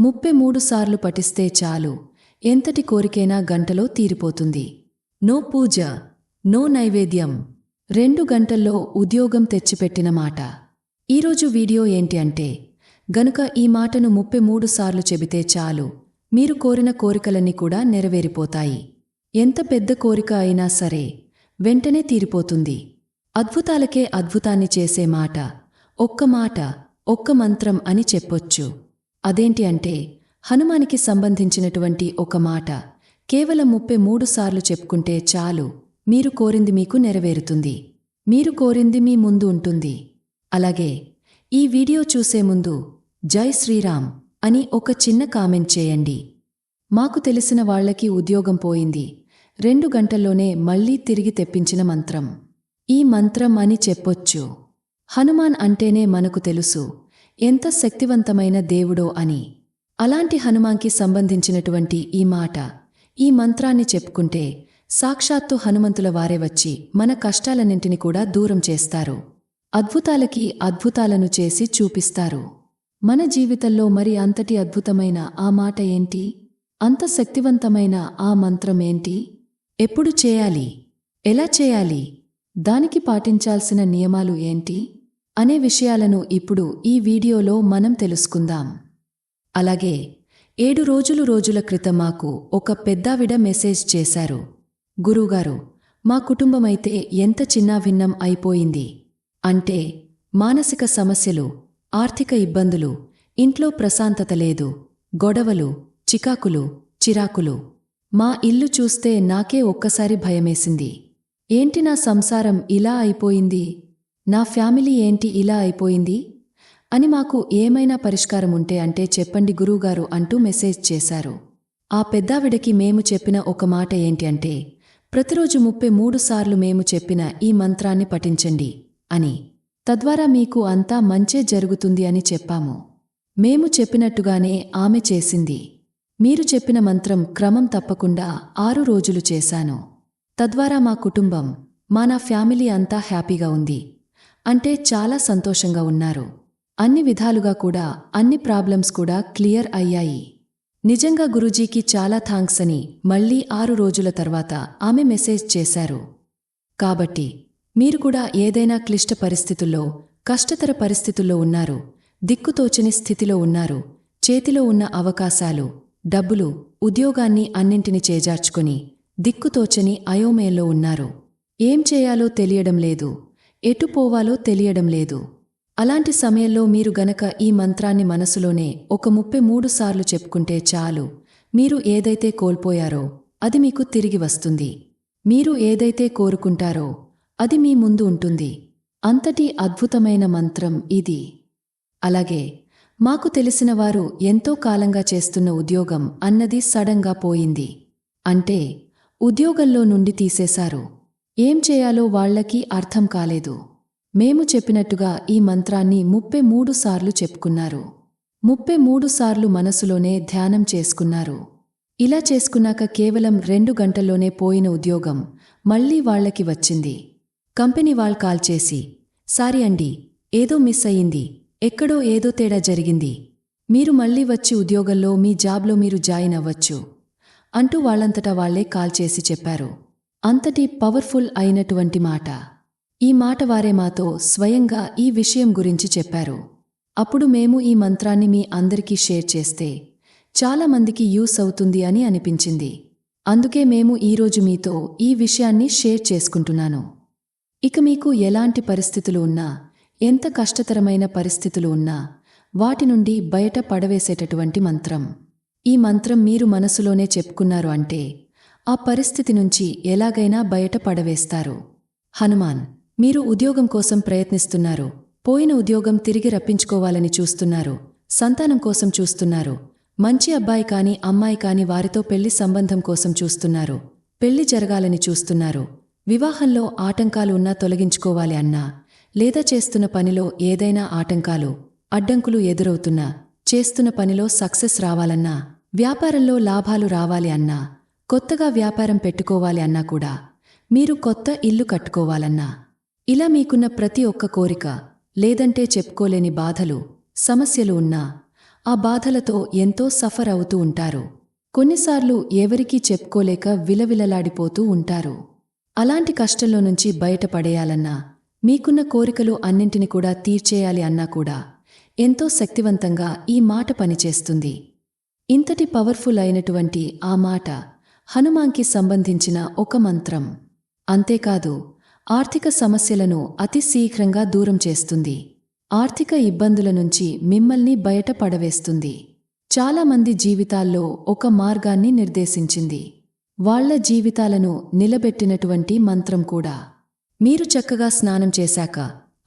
ముప్పై మూడు సార్లు పఠిస్తే చాలు. ఎంతటి కోరికైనా గంటలో తీరిపోతుంది. నో పూజ నో నైవేద్యం. రెండు గంటల్లో ఉద్యోగం తెచ్చిపెట్టిన మాట. ఈరోజు వీడియో ఏంటి అంటే గనుక ఈ మాటను ముప్పై మూడు సార్లు చెబితే చాలు. మీరు కోరిన కోరికలన్నీ కూడా నెరవేరిపోతాయి. ఎంత పెద్ద కోరిక అయినా సరే వెంటనే తీరిపోతుంది. అద్భుతాలకే అద్భుతాన్ని చేసే మాట ఒక్క మాట ఒక్క మంత్రం అని చెప్పొచ్చు. అదేంటి అంటే హనుమానికి సంబంధించినటువంటి ఒక మాట కేవలం ముప్పై మూడు సార్లు చెప్పుకుంటే చాలు మీరు కోరింది మీకు నెరవేరుతుంది. మీరు కోరింది మీ ముందు ఉంటుంది. అలాగే ఈ వీడియో చూసే ముందు జై శ్రీరామ్. అని ఒక చిన్న కామెంట్ చేయండి. మాకు తెలిసిన వాళ్ళకి ఉద్యోగం పోయింది. రెండు గంటల్లోనే మళ్ళీ తిరిగి తెప్పించిన మంత్రం. ఈ మంత్రం అని చెప్పొచ్చు. హనుమాన్ అంటేనే మనకు తెలుసు. ఎంత శక్తివంతమైన దేవుడో అని. అలాంటి హనుమాన్కి సంబంధించినటువంటి ఈ మాట. ఈ మంత్రాన్ని చెప్పుకుంటే సాక్షాత్తు హనుమంతుల వారే వచ్చి మన కష్టాలన్నింటిని కూడా దూరం చేస్తారు. అద్భుతాలకి అద్భుతాలను చేసి చూపిస్తారు. మన జీవితంలో మరి అంతటి అద్భుతమైన ఆ మాట ఏంటి? అంత శక్తివంతమైన ఆ మంత్రం ఏంటి? ఎప్పుడు చేయాలి? ఎలా చేయాలి? దానికి పాటించాల్సిన నియమాలు ఏంటి? అనే విషయాలను ఇప్పుడు ఈ వీడియోలో మనం తెలుసుకుందాం. అలాగే ఏడు రోజులు రోజుల క్రితం మాకు ఒక పెద్దావిడ మెసేజ్ చేశారు. గురుగారు మా కుటుంబమైతే ఎంత చిన్నాభిన్నం అయిపోయింది? అంటే మానసిక సమస్యలు ఆర్థిక ఇబ్బందులు ఇంట్లో ప్రశాంతత లేదు గొడవలు చికాకులు చిరాకులు. మా ఇల్లు చూస్తే నాకే ఒక్కసారి భయమేసింది. ఏంటి నా సంసారం ఇలా అయిపోయింది? నా ఫ్యామిలీ ఏంటి ఇలా అయిపోయింది? అని మాకు ఏమైనా పరిష్కారం ఉంటే అంటే చెప్పండి గురువుగారు అంటూ మెసేజ్ చేశారు. ఆ పెద్దావిడకి మేము చెప్పిన ఒక మాట ఏంటి అంటే ప్రతిరోజు ముప్పై మూడు సార్లు మేము చెప్పిన ఈ మంత్రాన్ని పఠించండి అని. తద్వారా మీకు అంతా మంచే జరుగుతుంది అని చెప్పాము. మేము చెప్పినట్టుగానే ఆమె చేసింది. మీరు చెప్పిన మంత్రం క్రమం తప్పకుండా ఆరు రోజులు చేశాను. తద్వారా మా కుటుంబం మా నా ఫ్యామిలీ అంతా హ్యాపీగా ఉంది. అంటే చాలా సంతోషంగా ఉన్నారు. అన్ని విధాలుగా కూడా అన్ని ప్రాబ్లమ్స్ కూడా క్లియర్ అయ్యాయి. నిజంగా గురూజీకి చాలా థాంక్స్ అని మళ్ళీ ఆరు రోజుల తర్వాత ఆమె మెసేజ్ చేశారు. కాబట్టి మీరు కూడా ఏదైనా క్లిష్ట పరిస్థితుల్లో కష్టతర పరిస్థితుల్లో ఉన్నారు దిక్కుతోచని స్థితిలో ఉన్నారు చేతిలో ఉన్న అవకాశాలు డబ్బులు ఉద్యోగాన్ని అన్నింటిని చేజార్చుకుని దిక్కుతోచని అయోమయంలో ఉన్నారు. ఏం చేయాలో తెలియడం లేదు ఎటు పోవాలో తెలియడం లేదు. అలాంటి సమయంలో మీరు గనక ఈ మంత్రాన్ని మనసులోనే ఒక ముప్పై మూడు సార్లు చెప్పుకుంటే చాలు మీరు ఏదైతే కోల్పోయారో అది మీకు తిరిగి వస్తుంది. మీరు ఏదైతే కోరుకుంటారో అది మీ ముందు ఉంటుంది. అంతటి అద్భుతమైన మంత్రం ఇది. అలాగే మాకు తెలిసిన వారు ఎంతో కాలంగా చేస్తున్న ఉద్యోగం అన్నది సడంగా పోయింది. అంటే ఉద్యోగంలో నుండి తీసేశారు. ఏం చేయాలో వాళ్ళకి అర్థం కాలేదు. మేము చెప్పినట్టుగా ఈ మంత్రాన్ని ముప్పై మూడు సార్లు చెప్పుకున్నారు. ముప్పై మూడు సార్లు మనసులోనే ధ్యానం చేసుకున్నారు. ఇలా చేసుకున్నాక కేవలం రెండు గంటల్లోనే పోయిన ఉద్యోగం మళ్ళీ వాళ్ళకి వచ్చింది. కంపెనీ వాళ్ కాల్ చేసి సారీ అండి ఏదో మిస్ అయ్యింది ఎక్కడో ఏదో తేడా జరిగింది. మీరు మళ్ళీ వచ్చి ఉద్యోగంలో మీ జాబ్లో మీరు జాయిన్ అవ్వచ్చు అంటూ వాళ్ళంతటా వాళ్ళే కాల్ చేసి చెప్పారు. అంతటి పవర్ఫుల్ అయినటువంటి మాట. ఈ మాట వారే మాతో స్వయంగా ఈ విషయం గురించి చెప్పారు. అప్పుడు మేము ఈ మంత్రాన్ని మీ అందరికీ షేర్ చేస్తే చాలా మందికి యూస్ అవుతుంది అని అనిపించింది. అందుకే మేము ఈరోజు మీతో ఈ విషయాన్ని షేర్ చేసుకుంటున్నాను. ఇక మీకు ఎలాంటి పరిస్థితులు ఉన్నా ఎంత కష్టతరమైన పరిస్థితులు ఉన్నా వాటి నుండి బయట పడవేసేటటువంటి మంత్రం. ఈ మంత్రం మీరు మనసులోనే చెప్పుకున్నారు అంటే ఆ పరిస్థితి నుంచి ఎలాగైనా బయట పడవేస్తారు. హనుమాన్ మీరు ఉద్యోగం కోసం ప్రయత్నిస్తున్నారు పోయిన ఉద్యోగం తిరిగి రప్పించుకోవాలని చూస్తున్నారు సంతానం కోసం చూస్తున్నారు మంచి అబ్బాయి కాని అమ్మాయి కాని వారితో పెళ్ళి సంబంధం కోసం చూస్తున్నారు పెళ్ళి జరగాలని చూస్తున్నారు వివాహంలో ఆటంకాలు ఉన్నా తొలగించుకోవాలి అన్నా లేదా చేస్తున్న పనిలో ఏదైనా ఆటంకాలు అడ్డంకులు ఎదురవుతున్నా చేస్తున్న పనిలో సక్సెస్ రావాలన్నా వ్యాపారంలో లాభాలు రావాలి అన్నా కొత్తగా వ్యాపారం పెట్టుకోవాలి అన్నా కూడా మీరు కొత్త ఇల్లు కట్టుకోవాలన్నా. ఇలా మీకున్న ప్రతి ఒక్క కోరిక లేదంటే చెప్పుకోలేని బాధలు సమస్యలు ఉన్నా ఆ బాధలతో ఎంతో సఫర్ అవుతూ ఉంటారు. కొన్నిసార్లు ఎవరికీ చెప్పుకోలేక విలవిలలాడిపోతూ ఉంటారు. అలాంటి కష్టంలో నుంచి బయటపడేయాలన్నా మీకున్న కోరికలు అన్నింటిని కూడా తీర్చేయాలి అన్నా కూడా ఎంతో శక్తివంతంగా ఈ మాట పనిచేస్తుంది. ఇంతటి పవర్ఫుల్ అయినటువంటి ఆ మాట హనుమాన్కి సంబంధించిన ఒక మంత్రం. అంతేకాదు ఆర్థిక సమస్యలను అతి శీఘ్రంగా దూరం చేస్తుంది. ఆర్థిక ఇబ్బందుల నుంచి మిమ్మల్ని బయట పడవేస్తుంది. చాలామంది జీవితాల్లో ఒక మార్గాన్ని నిర్దేశించింది. వాళ్ళ జీవితాలను నిలబెట్టినటువంటి మంత్రం కూడా. మీరు చక్కగా స్నానం చేశాక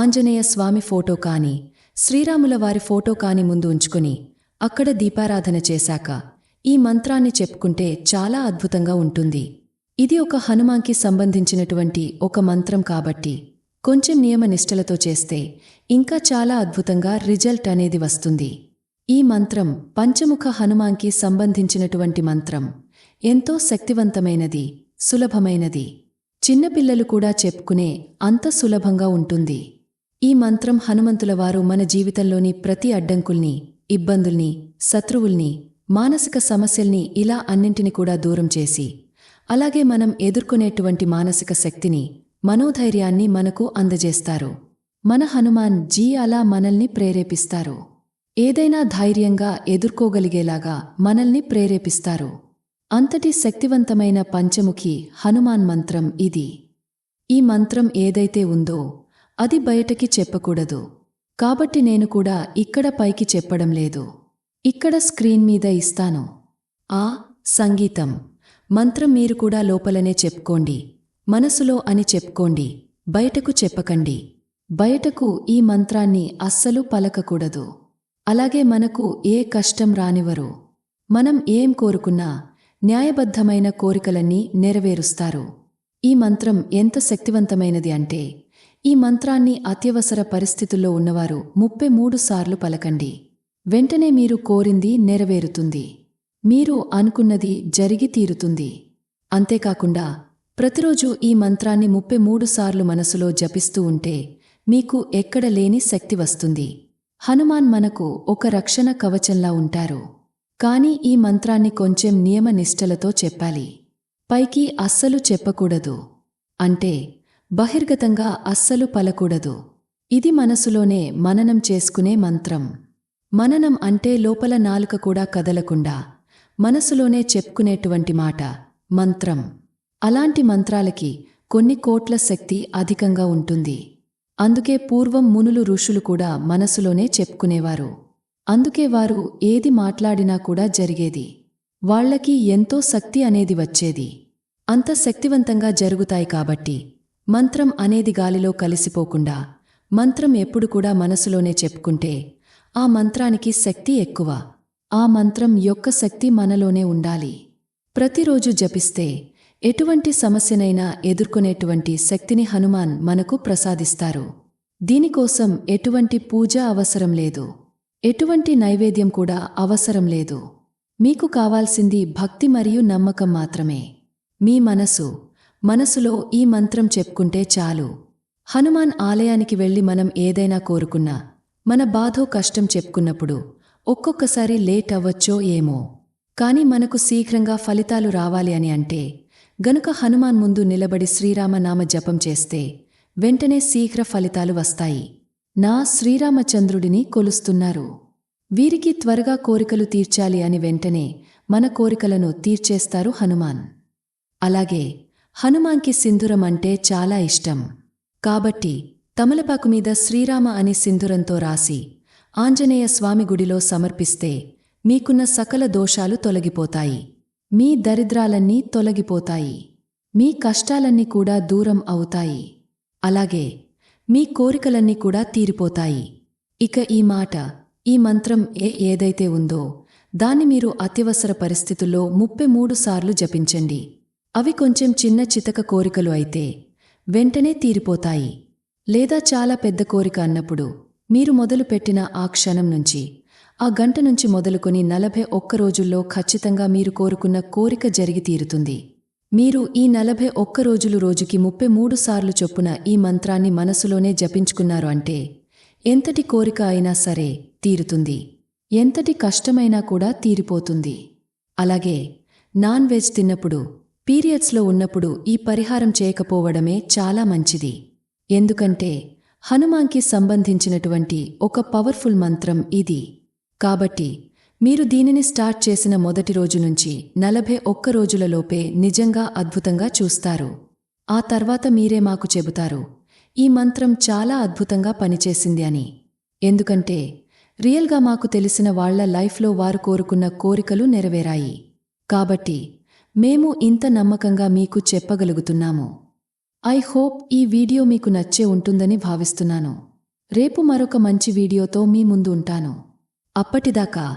ఆంజనేయ స్వామి ఫోటో కాని శ్రీరాముల వారి ఫోటో కాని ముందు ఉంచుకుని అక్కడ దీపారాధన చేశాక ఈ మంత్రాన్ని చెప్పుకుంటే చాలా అద్భుతంగా ఉంటుంది. ఇది ఒక హనుమాన్కి సంబంధించినటువంటి ఒక మంత్రం కాబట్టి కొంచెం నియమ నిష్టలతో చేస్తే ఇంకా చాలా అద్భుతంగా రిజల్ట్ అనేది వస్తుంది. ఈ మంత్రం పంచముఖ హనుమాన్కి సంబంధించినటువంటి మంత్రం. ఎంతో శక్తివంతమైనది సులభమైనది. చిన్నపిల్లలు కూడా చెప్పుకునే అంత సులభంగా ఉంటుంది. ఈ మంత్రం హనుమంతులవారు మన జీవితంలోని ప్రతి అడ్డంకుల్ని ఇబ్బందుల్ని శత్రువుల్ని మానసిక సమస్యల్ని ఇలా అన్నింటిని కూడా దూరం చేసి అలాగే మనం ఎదుర్కొనేటువంటి మానసిక శక్తిని మనోధైర్యాన్ని మనకు అందజేస్తారు. మన హనుమాన్ జీ అలా మనల్ని ప్రేరేపిస్తారు. ఏదైనా ధైర్యంగా ఎదుర్కోగలిగేలాగా మనల్ని ప్రేరేపిస్తారు. అంతటి శక్తివంతమైన పంచముఖి హనుమాన్ మంత్రం ఇది. ఈ మంత్రం ఏదైతే ఉందో అది బయటకి చెప్పకూడదు. కాబట్టి నేను కూడా ఇక్కడ పైకి చెప్పడం లేదు. ఇక్కడ స్క్రీన్ మీద ఇస్తాను. ఆ సంగీతం. మంత్రం మీరు కూడా లోపలనే చెప్పుకోండి. మనసులో అని చెప్పుకోండి. బయటకు చెప్పకండి. బయటకు ఈ మంత్రాన్ని అస్సలు పలకకూడదు. అలాగే మనకు ఏ కష్టం రానివరు మనం ఏం కోరుకున్నా న్యాయబద్ధమైన కోరికలన్నీ నెరవేరుస్తారు. ఈ మంత్రం ఎంత శక్తివంతమైనది అంటే ఈ మంత్రాన్ని అత్యవసర పరిస్థితుల్లో ఉన్నవారు ముప్పై మూడు సార్లు పలకండి. వెంటనే మీరు కోరింది నెరవేరుతుంది. మీరు అనుకున్నది జరిగి తీరుతుంది. అంతేకాకుండా ప్రతిరోజు ఈ మంత్రాన్ని ముప్పై మూడు సార్లు మనసులో జపిస్తూ ఉంటే మీకు ఎక్కడ లేని శక్తి వస్తుంది. హనుమాన్ మనకు ఒక రక్షణ కవచంలా ఉంటారు. కాని ఈ మంత్రాన్ని కొంచెం నియమనిష్టలతో చెప్పాలి. పైకి అస్సలు చెప్పకూడదు. అంటే బహిర్గతంగా అస్సలు పలకూడదు. ఇది మనసులోనే మననం చేసుకునే మంత్రం. మననం అంటే లోపల నాలుక కూడా కదలకుండా మనసులోనే చెప్పుకునేటువంటి మాట మంత్రం. అలాంటి మంత్రాలకి కొన్ని కోట్ల శక్తి అధికంగా ఉంటుంది. అందుకే పూర్వం మునులు ఋషులు కూడా మనసులోనే చెప్పుకునేవారు. అందుకే వారు ఏది మాట్లాడినా కూడా జరిగేది. వాళ్ళకి ఎంతో శక్తి అనేది వచ్చేది. అంత శక్తివంతంగా జరుగుతాయి కాబట్టి మంత్రం అనేది గాలిలో కలిసిపోకుండా మంత్రం ఎప్పుడు కూడా మనసులోనే చెప్పుకుంటే ఆ మంత్రానికి శక్తి ఎక్కువ. ఆ మంత్రం యొక్క శక్తి మనలోనే ఉండాలి. ప్రతిరోజు జపిస్తే ఎటువంటి సమస్యనైనా ఎదుర్కొనేటువంటి శక్తిని హనుమాన్ మనకు ప్రసాదిస్తారు. దీనికోసం ఎటువంటి పూజ అవసరం లేదు. ఎటువంటి నైవేద్యం కూడా అవసరం లేదు. మీకు కావాల్సింది భక్తి మరియు నమ్మకం మాత్రమే. మీ మనసు మనసులో ఈ మంత్రం చెప్పుకుంటే చాలు. హనుమాన్ ఆలయానికి వెళ్ళి మనం ఏదైనా కోరుకున్నా మన బాధో కష్టం చెప్పుకున్నప్పుడు ఒక్కొక్కసారి లేట్ అవ్వచ్చో ఏమో. కాని మనకు శీఘ్రంగా ఫలితాలు రావాలి అని అంటే గనుక హనుమాన్ ముందు నిలబడి శ్రీరామనామ జపం చేస్తే వెంటనే శీఘ్ర ఫలితాలు వస్తాయి. నా శ్రీరామచంద్రుడిని కొలుస్తున్నారు. వీరికి త్వరగా కోరికలు తీర్చాలి అని వెంటనే మన కోరికలను తీర్చేస్తారు హనుమాన్. అలాగే హనుమాన్కి సింధురం అంటే చాలా ఇష్టం. కాబట్టి తమలపాకు మీద శ్రీరామ అని సింధురంతో రాసి ఆంజనేయ స్వామి గుడిలో సమర్పిస్తే మీకున్న సకల దోషాలు తొలగిపోతాయి. మీ దరిద్రాలన్నీ తొలగిపోతాయి. మీ కష్టాలన్నీ కూడా దూరం అవుతాయి. అలాగే మీ కోరికలన్నీ కూడా తీరిపోతాయి. ఇక ఈ మాట ఈ మంత్రం ఏ ఏదైతే ఉందో దాన్ని మీరు అత్యవసర పరిస్థితుల్లో ముప్పై మూడు సార్లు జపించండి. అవి కొంచెం చిన్న చితక కోరికలు అయితే వెంటనే తీరిపోతాయి. లేదా చాలా పెద్ద కోరిక అన్నప్పుడు మీరు మొదలుపెట్టిన ఆ క్షణం నుంచి ఆ గంట నుంచి మొదలుకొని నలభై ఒక్క రోజుల్లో ఖచ్చితంగా మీరు కోరుకున్న కోరిక జరిగి తీరుతుంది. మీరు ఈ నలభై ఒక్క రోజులు రోజుకి ముప్పై మూడు సార్లు చొప్పున ఈ మంత్రాన్ని మనసులోనే జపించుకున్నారు అంటే ఎంతటి కోరిక అయినా సరే తీరుతుంది. ఎంతటి కష్టమైనా కూడా తీరిపోతుంది. అలాగే నాన్ వెజ్ తిన్నప్పుడు పీరియడ్స్లో ఉన్నప్పుడు ఈ పరిహారం చేయకపోవడమే చాలా మంచిది. ఎందుకంటే హనుమాన్కి సంబంధించినటువంటి ఒక పవర్ఫుల్ మంత్రం ఇది. కాబట్టి మీరు దీనిని స్టార్ట్ చేసిన మొదటి రోజు నుంచి నలభై ఒక్క రోజులలోపే నిజంగా అద్భుతంగా చూస్తారు. ఆ తర్వాత మీరే మాకు చెబుతారు. ఈ మంత్రం చాలా అద్భుతంగా పనిచేసింది అని. ఎందుకంటే రియల్గా మాకు తెలిసిన వాళ్ళ లైఫ్లో వారు కోరుకున్న కోరికలు నెరవేరాయి. కాబట్టి మేము ఇంత నమ్మకంగా మీకు చెప్పగలుగుతున్నాము. ఐ హోప్ ఈ వీడియో మీకు నచ్చే ఉంటుందని భావిస్తున్నాను. రేపు మరొక మంచి వీడియోతో మీ ముందు ఉంటాను. అప్పటిదాకా